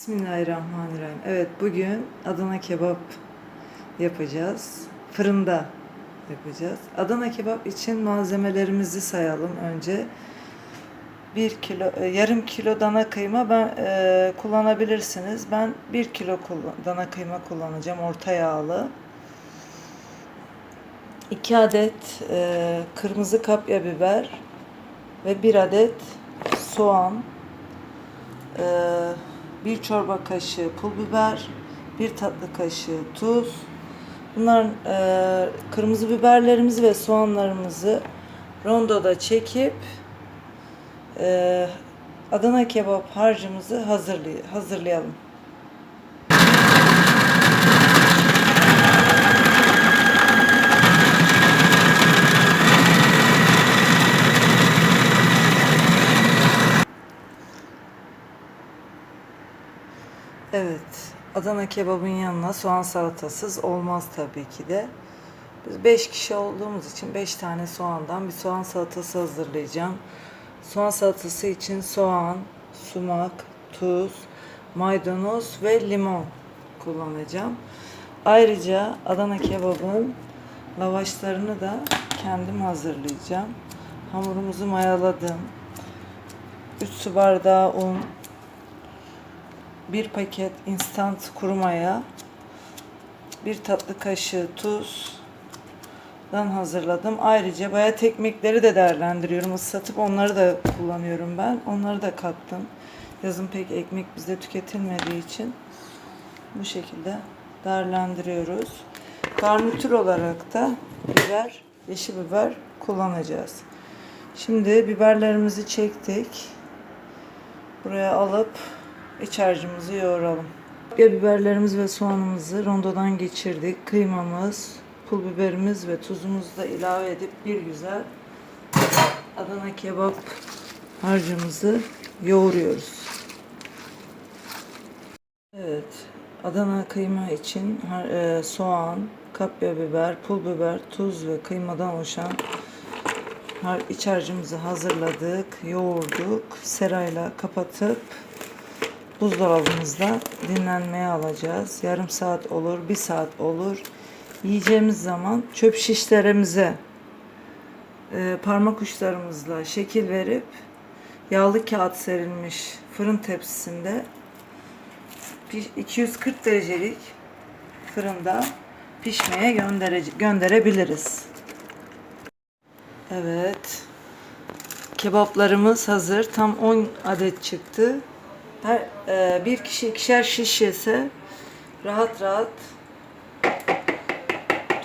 Bismillahirrahmanirrahim. Evet bugün Adana kebap yapacağız. Fırında yapacağız. Adana kebap için malzemelerimizi sayalım önce. 1 kilo, e, yarım kilo dana kıyma ben e, kullanabilirsiniz. Ben 1 kilo dana kıyma kullanacağım orta yağlı. 2 adet e, kırmızı kapya biber ve 1 adet soğan. Eee 1 çorba kaşığı pul biber, 1 tatlı kaşığı tuz. Bunların e, kırmızı biberlerimizi ve soğanlarımızı rondoda çekip e, Adana kebap harcımızı hazırlay hazırlayalım. Evet, Adana kebabın yanına soğan salatasız olmaz tabii ki de. Biz 5 kişi olduğumuz için 5 tane soğandan bir soğan salatası hazırlayacağım. Soğan salatası için soğan, sumak, tuz, maydanoz ve limon kullanacağım. Ayrıca Adana kebabın lavaşlarını da kendim hazırlayacağım. Hamurumuzu mayaladım. 3 su bardağı un, bir paket instant kuru maya, bir tatlı kaşığı tuzdan hazırladım. Ayrıca bayat ekmekleri de değerlendiriyorum. Islatıp onları da kullanıyorum ben. Onları da kattım. Yazın pek ekmek bizde tüketilmediği için bu şekilde değerlendiriyoruz. Garnitür olarak da biber, yeşil biber kullanacağız. Şimdi biberlerimizi çektik. Buraya alıp iç harcımızı yoğuralım. Biberlerimiz ve soğanımızı rondodan geçirdik. Kıymamız, pul biberimiz ve tuzumuzu da ilave edip bir güzel Adana kebap harcımızı yoğuruyoruz. Evet, Adana kıyma için e, soğan, kapya biber, pul biber, tuz ve kıymadan oluşan iç harcımızı hazırladık, yoğurduk, serayla kapatıp buzdolabımızda dinlenmeye alacağız. Yarım saat olur, bir saat olur. Yiyeceğimiz zaman çöp şişlerimize e, parmak uçlarımızla şekil verip yağlı kağıt serilmiş fırın tepsisinde piş- 240 derecelik fırında pişmeye göndere- gönderebiliriz. Evet. Kebaplarımız hazır. Tam 10 adet çıktı. Her e, bir kişi ikişer şiş rahat rahat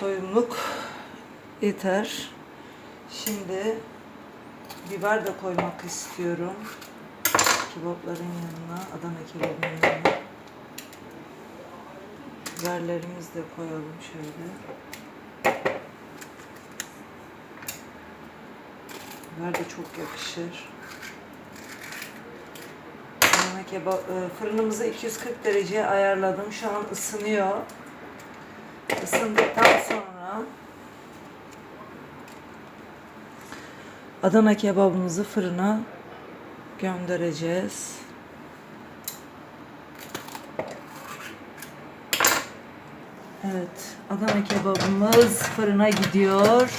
doyumluk yeter. Şimdi biber de koymak istiyorum. Kebapların yanına, Adana kebabının yanına. Biberlerimizi de koyalım şöyle. Biber de çok yakışır. Kebap fırınımızı 240 dereceye ayarladım. Şu an ısınıyor. Isındıktan sonra Adana kebabımızı fırına göndereceğiz. Evet, Adana kebabımız fırına gidiyor.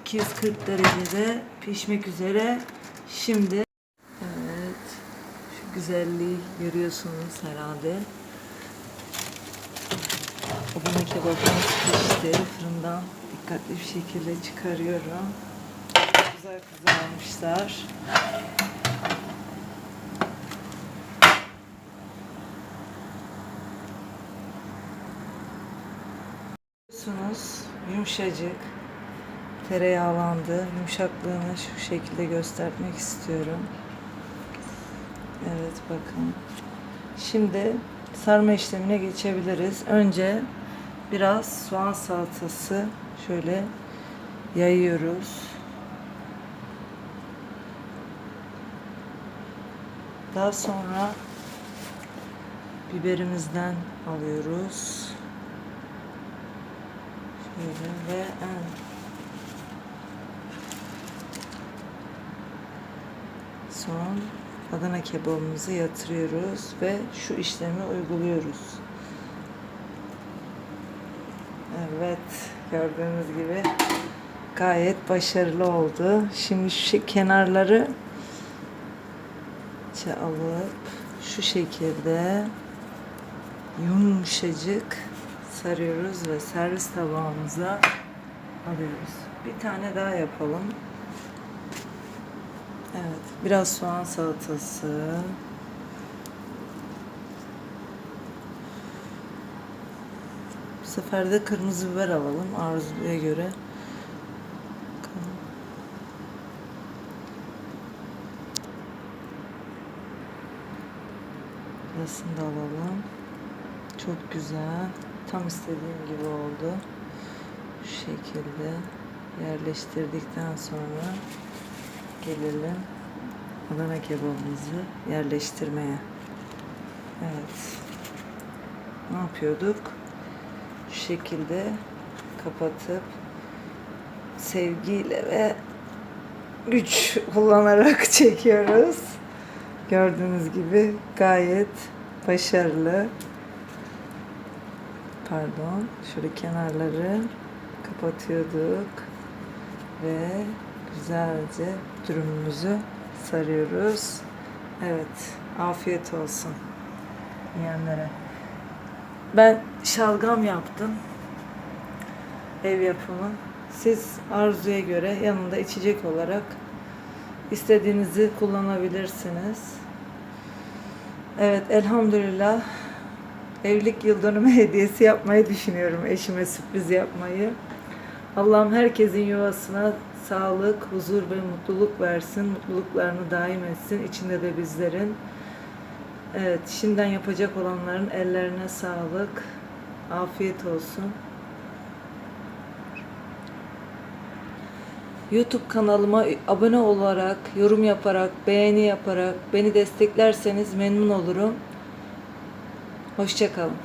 240 derecede pişmek üzere. Şimdi güzelliği görüyorsunuz herhalde. Adana kebabımız pişti. Fırından dikkatli bir şekilde çıkarıyorum. Güzel kızarmışlar. Görüyorsunuz yumuşacık tereyağlandı. Yumuşaklığını şu şekilde göstermek istiyorum. Evet bakın. Şimdi sarma işlemine geçebiliriz. Önce biraz soğan salatası şöyle yayıyoruz. Daha sonra biberimizden alıyoruz. Şöyle ve en son Adana kebabımızı yatırıyoruz ve şu işlemi uyguluyoruz. Evet, gördüğünüz gibi gayet başarılı oldu. Şimdi şu kenarları alıp şu şekilde yumuşacık sarıyoruz ve servis tabağımıza alıyoruz. Bir tane daha yapalım. Evet, biraz soğan salatası. Bu sefer de kırmızı biber alalım arzuya göre. Burasını da alalım. Çok güzel. Tam istediğim gibi oldu. Şu şekilde yerleştirdikten sonra gelelim Adana kebabımızı yerleştirmeye. Evet. Ne yapıyorduk? Şu şekilde kapatıp sevgiyle ve güç kullanarak çekiyoruz. Gördüğünüz gibi gayet başarılı. Pardon, şöyle kenarları kapatıyorduk ve güzelce dürümümüzü sarıyoruz. Evet, afiyet olsun yiyenlere. Ben şalgam yaptım. Ev yapımı. Siz arzuya göre yanında içecek olarak istediğinizi kullanabilirsiniz. Evet, elhamdülillah evlilik yıl dönümü hediyesi yapmayı düşünüyorum. Eşime sürpriz yapmayı. Allah'ım herkesin yuvasına sağlık, huzur ve mutluluk versin. Mutluluklarını daim etsin. İçinde de bizlerin. Evet, şimdiden yapacak olanların ellerine sağlık. Afiyet olsun. YouTube kanalıma abone olarak, yorum yaparak, beğeni yaparak beni desteklerseniz memnun olurum. Hoşçakalın.